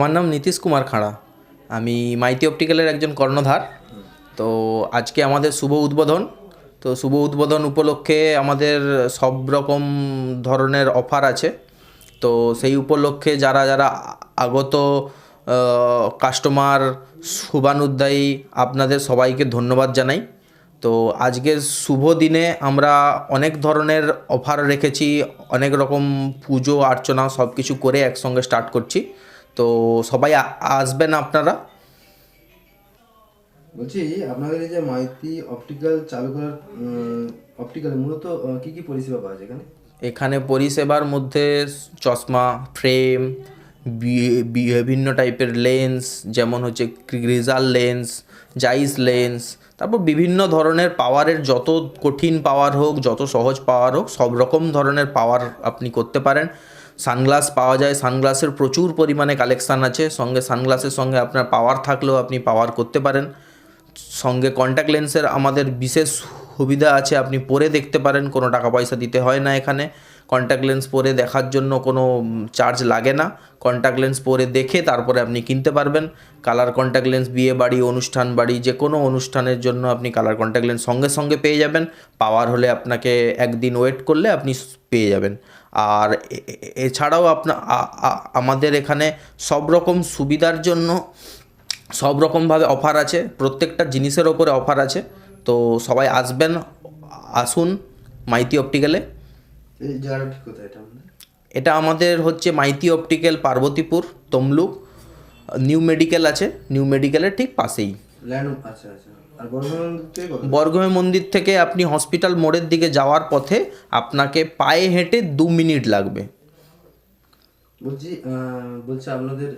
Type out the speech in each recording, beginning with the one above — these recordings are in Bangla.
আমার নাম নীতিশ কুমার খাঁড়া। আমি মাইতি অপটিক্যালের একজন কর্ণধার। তো আজকে আমাদের শুভ উদ্বোধন। তো শুভ উদ্বোধন উপলক্ষে আমাদের সব রকম ধরনের অফার আছে। তো সেই উপলক্ষে যারা যারা আগত কাস্টমার শুভানুদ্দায়ী আপনাদের সবাইকে ধন্যবাদ জানাই। তো আজকের শুভ দিনে আমরা অনেক ধরনের অফার রেখেছি। অনেক রকম পুজো, অর্চনা সব কিছু করে একসঙ্গে স্টার্ট করছি। তো সবাই আসবেন আপনারা? বলছি আপনাদের এই যে মাইতি অপটিক্যাল চালু করার অপটিক্যাল মূলত কি কি পরিষেবা পাওয়া যায় এখানে? এখানে পরিষেবার মধ্যে চশমা ফ্রেম বিভিন্ন টাইপের লেন্স যেমন হচ্ছে গ্রিজাল লেন্স জাইস লেন্স তারপর বিভিন্ন ধরনের পাওয়ারের যত কঠিন পাওয়ার হোক যত সহজ পাওয়ার হোক সব রকম ধরনের পাওয়ার আপনি করতে পারেন। সানগ্লাস পাওয়া যায়, সানগ্লাসের প্রচুর পরিমাণে কালেকশান আছে। সঙ্গে সানগ্লাসের সঙ্গে আপনার পাওয়ার থাকলেও আপনি পাওয়ার করতে পারেন। সঙ্গে কন্ট্যাক্ট লেন্সের আমাদের বিশেষ সুবিধা আছে, আপনি পরে দেখতে পারেন, কোনো টাকা পয়সা দিতে হয় না এখানে। কন্ট্যাক্ট লেন্স পরে দেখার জন্য কোনো চার্জ লাগে না। কন্ট্যাক্ট লেন্স পরে দেখে তারপরে আপনি কিনতে পারবেন। কালার কন্ট্যাক্ট লেন্স বিয়ে বাড়ি, অনুষ্ঠান বাড়ি, যে কোনো অনুষ্ঠানের জন্য আপনি কালার কন্ট্যাক্ট লেন্স সঙ্গে সঙ্গে পেয়ে যাবেন। পাওয়ার হলে আপনাকে একদিন ওয়েট করলে আপনি পেয়ে যাবেন। আর এছাড়াও আপনা আমাদের এখানে সব রকম সুবিধার জন্য সব রকমভাবে অফার আছে প্রত্যেকটা জিনিসের ওপরে অফার আছে। তো সবাই আসবেন আসুন মাইতি অপটিক্যালে এটা আমাদের? হচ্ছে Maity optical Parbatipur Tamluk. New medical আছে নিউ মেডিকেলের ঠিক পাশেই। আচ্ছা আচ্ছা। বর্গমে মন্দির থেকে আপনি হসপিটাল মোড়ের দিকে যাওয়ার পথে আপনাকে পায়ে হেঁটে দু মিনিট লাগবে। বলছি বলছি আপনাদের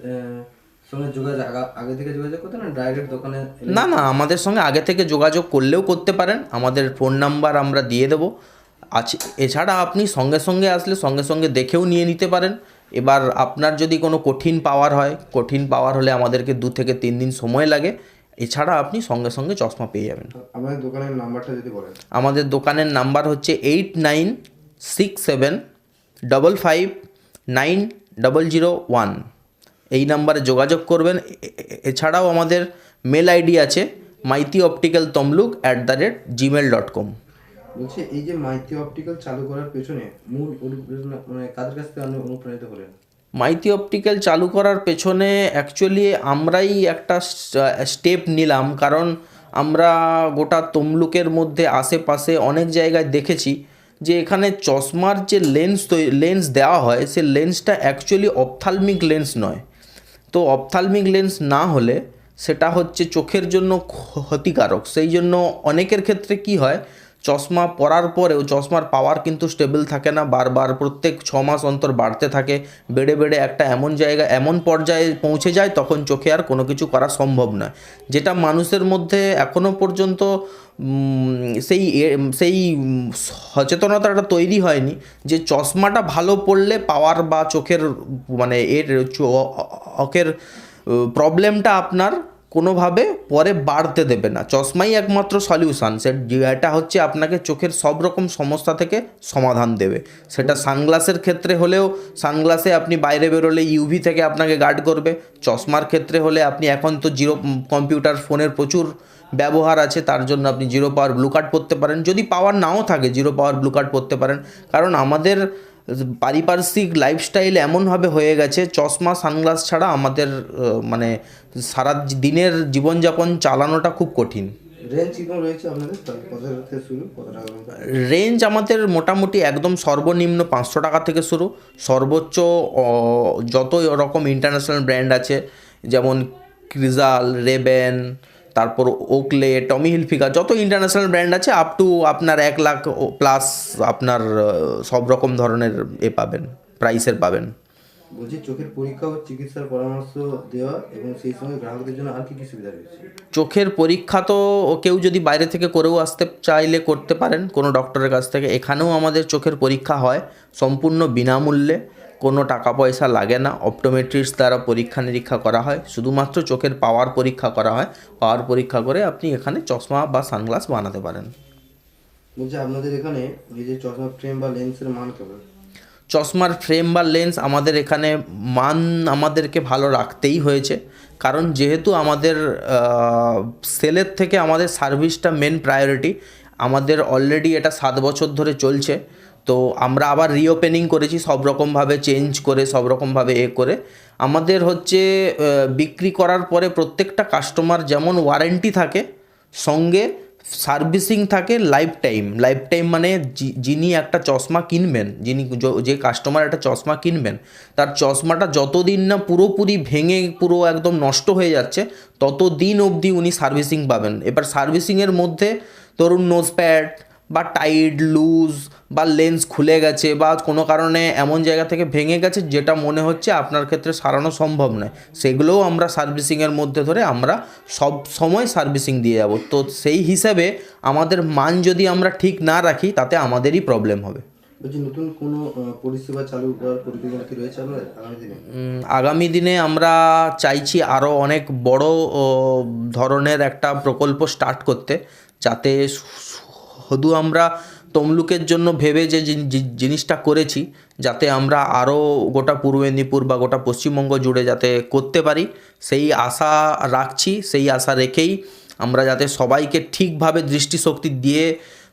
সঙ্গে যোগাযোগ আগে থেকে যোগাযোগ করতে না ডাইরেক্ট দোকানে না না আমাদের সঙ্গে আগে থেকে যোগাযোগ করলেও করতে পারেন। আমাদের ফোন নাম্বার আমরা দিয়ে দেবো। আছে এছাড়া আপনি সঙ্গে সঙ্গে আসলে সঙ্গে সঙ্গে দেখেও নিয়ে নিতে পারেন। এবার আপনার যদি কোনো কঠিন পাওয়ার হয় কঠিন পাওয়ার হলে আমাদেরকে দু থেকে তিন দিন সময় লাগে। এছাড়া আপনি সঙ্গে সঙ্গে চশমা পেয়ে যাবেন। আপনাদের দোকানের নাম্বারটা যদি বলেন। আমাদের দোকানের নাম্বার হচ্ছে eight nine six seven double five nine double zero one. এই নাম্বারে যোগাযোগ করবেন। এছাড়াও আমাদের মেল আইডি আছে Maity optical Tamluk at the rate gmail dot com. বলছি এই যে মাইতি অপটিক্যাল চালু করার পেছনে মূল অনুপ্রেরণা মানে কাদের কাছ থেকে অনুপ্রাণিত হলেন? মাইতি অপটিক্যাল চালু করার পেছনে অ্যাকচুয়ালি আমরাই একটা স্টেপ নিলাম। কারণ আমরা গোটা তমলুকের মধ্যে, আশেপাশে অনেক জায়গায় দেখেছি যে এখানে চশমার যে লেন্স লেন্স দেওয়া হয়, সে লেন্সটা অ্যাকচুয়ালি অপথালমিক লেন্স নয়। তো অপথালমিক লেন্স না হলে সেটা হচ্ছে চোখের জন্য ক্ষতিকারক। সেই জন্য অনেকের ক্ষেত্রে কি হয় চশমা পরার পরেও চশমার পাওয়ার কিন্তু স্টেবল থাকে না। বারবার প্রত্যেক ছ মাস অন্তর বাড়তে থাকে। বেড়ে বেড়ে একটা এমন জায়গা, এমন পর্যায়ে পৌঁছে যায়, তখন চোখে আর কোনো কিছু করা সম্ভব নয় যেটা মানুষের মধ্যে এখনও পর্যন্ত সেই সেই সচেতনতাটা তৈরি হয়নি যে চশমাটা ভালো পড়লে পাওয়ার বা চোখের মানে এর চোখের প্রবলেমটা আপনার কোনোভাবে পরে বাড়তে দেবে না। চশমাই একমাত্র সলিউশন সে এটা হচ্ছে আপনাকে চোখের সব রকম সমস্যা থেকে সমাধান দেবে। সেটা সানগ্লাসের ক্ষেত্রে হলেও সানগ্লাসে আপনি বাইরে বেরোলে ইউভি থেকে আপনাকে গার্ড করবে। চশমার ক্ষেত্রে হলে আপনি এখন তো জিরো কম্পিউটার ফোনের প্রচুর ব্যবহার আছে, তার জন্য আপনি জিরো পাওয়ার ব্লু কার্ড পরতে পারেন। যদি পাওয়ার নাও থাকে জিরো পাওয়ার ব্লু কার্ড পারেন। কারণ আমাদের পারিপার্শ্বিক লাইফস্টাইল এমনভাবে হয়ে গেছে চশমা সানগ্লাস ছাড়া আমাদের মানে সারা দিনের জীবনযাপন চালানোটা খুব কঠিন। রেঞ্জ আমাদের মোটামুটি একদম সর্বনিম্ন পাঁচশো টাকা থেকে শুরু। সর্বোচ্চ যত রকম ইন্টারন্যাশনাল ব্র্যান্ড আছে যেমন ক্রিজাল রেবেন তারপর ওকলে টমি হিলফিগার যত ইন্টারন্যাশনাল ব্র্যান্ড আছে আপ টু আপনার এক লাখ প্লাস আপনার সব রকম ধরনের এ পাবেন প্রাইসের পাবেন। বলছি চোখের পরীক্ষা ও চিকিৎসার পরামর্শ দেওয়া এবং সেই সঙ্গে গ্রাহকদের জন্য আর কি কি সুবিধা রয়েছে? চোখের পরীক্ষা তো কেউ যদি বাইরে থেকে করেও আসতে চাইলে করতে পারেন কোনো ডক্টরের কাছ থেকে। এখানেও আমাদের চোখের পরীক্ষা হয় সম্পূর্ণ বিনামূল্যে। কোনো টাকা পয়সা লাগে না। অপটোমেট্রিস্ট দ্বারা পরীক্ষা নিরীক্ষা করা হয়। শুধুমাত্র চোখের পাওয়ার পরীক্ষা করা হয়। পাওয়ার পরীক্ষা করে আপনি এখানে চশমা বা সানগ্লাস বানাতে পারেন। বলছি আপনাদের এখানে এই যে চশমা ফ্রেম বা লেন্সের মান কেমন? চশমার ফ্রেম বা লেন্স আমাদের এখানে মান আমাদেরকে ভালো রাখতেই হয়েছে। কারণ যেহেতু আমাদের সেলের থেকে আমাদের সার্ভিসটা মেন প্রায়োরিটি আমাদের অলরেডি এটা সাত বছর ধরে চলছে। তো আমরা আবার রিওপেনিং করেছি, সব রকমভাবে চেঞ্জ করে, সব রকমভাবে এ করে। আমাদের হচ্ছে বিক্রি করার পরে প্রত্যেকটা কাস্টমার যেমন ওয়ারেন্টি থাকে, সঙ্গে সার্ভিসিং থাকে লাইফ টাইম লাইফ টাইম মানে যিনি একটা চশমা কিনবেন, যিনি যে কাস্টমার একটা চশমা কিনবেন, তার চশমাটা যতদিন না পুরোপুরি ভেঙে, পুরো একদম নষ্ট হয়ে যাচ্ছে, ততদিন অবধি উনি সার্ভিসিং পাবেন। এবার সার্ভিসিংয়ের মধ্যে ধরুন নোজ প্যাড বা টাইড লুজ বা লেন্স খুলে গেছে বা কোনো কারণে এমন জায়গা থেকে ভেঙে গেছে যেটা মনে হচ্ছে আপনার ক্ষেত্রে সারানো সম্ভব নয়। সেগুলোও আমরা সার্ভিসিংয়ের মধ্যে ধরে আমরা সব সময় সার্ভিসিং দিয়ে যাব। তো সেই হিসাবে আমাদের মান যদি আমরা ঠিক না রাখি তাতে আমাদেরই প্রবলেম হবে। নতুন কোনো পরিষেবা চালু করার পরিকল্পনা কি রয়েছে আগামী দিনে? উম, আগামী দিনে আমরা চাইছি আরও অনেক বড় ধরনের একটা প্রকল্প স্টার্ট করতে। যাতে শুধু আমরা তমলুকের জন্য ভেবে যে জিনিসটা করেছি, যাতে আমরা আরও গোটা পূর্ব মেদিনীপুর বা গোটা পশ্চিমবঙ্গ জুড়ে যাতে করতে পারি, সেই আশা রাখছি, সেই আশা রেখেই আমরা যাতে সবাইকে ঠিকভাবে দৃষ্টিশক্তি দিয়ে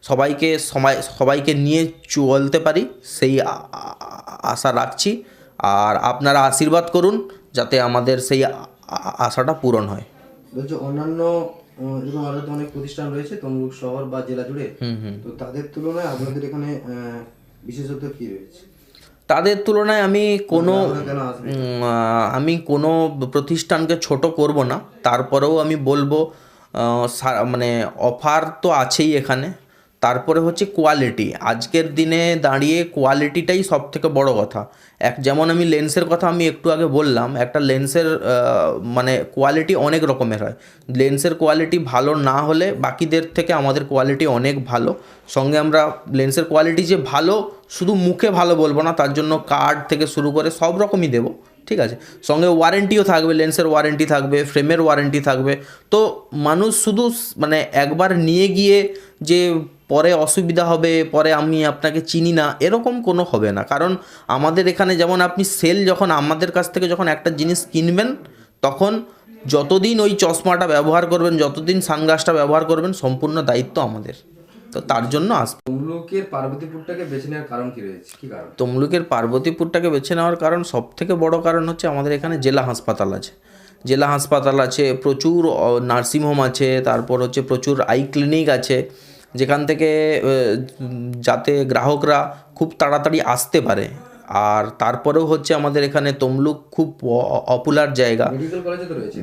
সবাইকে সবাই সবাইকে নিয়ে চলতে পারি, সেই আশা রাখছি। আর আপনারা আশীর্বাদ করুন, যাতে আমাদের সেই আশাটা পূরণ হয়। অন্যান্য এরকম আরও তো অনেক প্রতিষ্ঠান রয়েছে তমলুক শহর বা জেলা জুড়ে। তো তাদের তুলনায় আপনাদের এখানে বিশেষত্ব কি রয়েছে? তাদের তুলনায় আমি কোনো আমি কোনো প্রতিষ্ঠানকে ছোট করব না। তারপরেও আমি বলব মানে অফার তো আছেই এখানে। তারপরে হচ্ছে কোয়ালিটি আজকের দিনে দাঁড়িয়ে কোয়ালিটিটাই সব থেকে বড় কথা। এক যেমন আমি লেন্সের কথা আমি একটু আগে বললাম, একটা লেন্সের মানে কোয়ালিটি অনেক রকমের হয়। লেন্সের কোয়ালিটি ভালো না হলে বাকিদের থেকে আমাদের কোয়ালিটি অনেক ভালো। সঙ্গে আমরা লেন্সের কোয়ালিটি যে ভালো, শুধু মুখে ভালো বলব না, তার জন্য কার্ড থেকে শুরু করে সব রকমই দেবো। ঠিক আছে? সঙ্গে ওয়ারেন্টিও থাকবে লেন্সের ওয়ারেন্টি থাকবে ফ্রেমের ওয়ারেন্টি থাকবে। তো মানুষ শুধু মানে একবার নিয়ে গিয়ে যে পরে অসুবিধা হবে, পরে আমি আপনাকে চিনি না, এরকম কোনো হবে না। কারণ আমাদের এখানে যেমন আপনি সেল যখন আমাদের কাছ থেকে যখন একটা জিনিস কিনবেন, তখন যতদিন ওই চশমাটা ব্যবহার করবেন, যতদিন সানগ্লাসটা ব্যবহার করবেন, সম্পূর্ণ দায়িত্ব আমাদের। তো তার জন্য আস তমলুকের পার্বতীপুরটাকে বেছে নেওয়ার কারণ কি রয়েছে? কি কারণ? তমলুকের পার্বতীপুরটাকে বেছে নেওয়ার কারণ সব থেকে বড় কারণ হচ্ছে আমাদের এখানে জেলা হাসপাতাল আছে। জেলা হাসপাতাল আছে প্রচুর নার্সিংহোম আছে তারপর হচ্ছে প্রচুর আই ক্লিনিক আছে যেখান থেকে যাতে গ্রাহকরা খুব তাড়াতাড়ি আসতে পারে। আর তারপরেও হচ্ছে আমাদের এখানে তমলুক খুব পপুলার জায়গা। মেডিকেল কলেজে তো রয়েছে।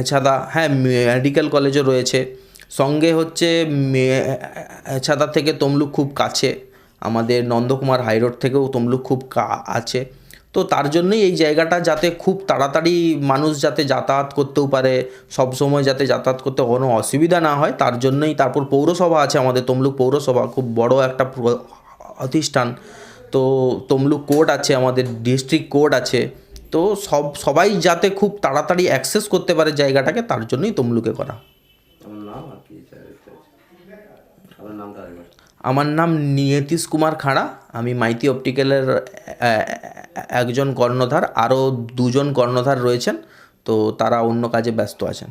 এছাড়া হ্যাঁ মেডিকেল কলেজও রয়েছে। সঙ্গে হচ্ছে এছাড়া থেকে তমলুক খুব কাছে। আমাদের নন্দকুমার হাইরোড থেকেও তমলুক খুব আছে। তো তার জন্যই এই জায়গাটা যাতে খুব তাড়াতাড়ি মানুষ যাতে যাতায়াত করতেও পারে, সব সময় যাতে যাতায়াত করতে কোনো অসুবিধা না হয়, তার জন্যই তারপর পৌরসভা আছে, আমাদের তমলুক পৌরসভা, খুব বড় একটা প্র- প্রতিষ্ঠান তো তমলুক কোর্ট আছে, আমাদের ডিস্ট্রিক্ট কোর্ট আছে। তো সব, সবাই যাতে খুব তাড়াতাড়ি অ্যাক্সেস করতে পারে জায়গাটাকে, তার জন্যই তমলুকে করা আমার নাম আর কি চাই- চাই- আপনার নামটা আরেকবার আমার নাম নিয়তিশ কুমার খাঁড়া, আমি মাইতি অপটিক্যালের একজন কর্ণধার, আরও দুজন কর্ণধার রয়েছেন, তো তারা অন্য কাজে ব্যস্ত আছেন।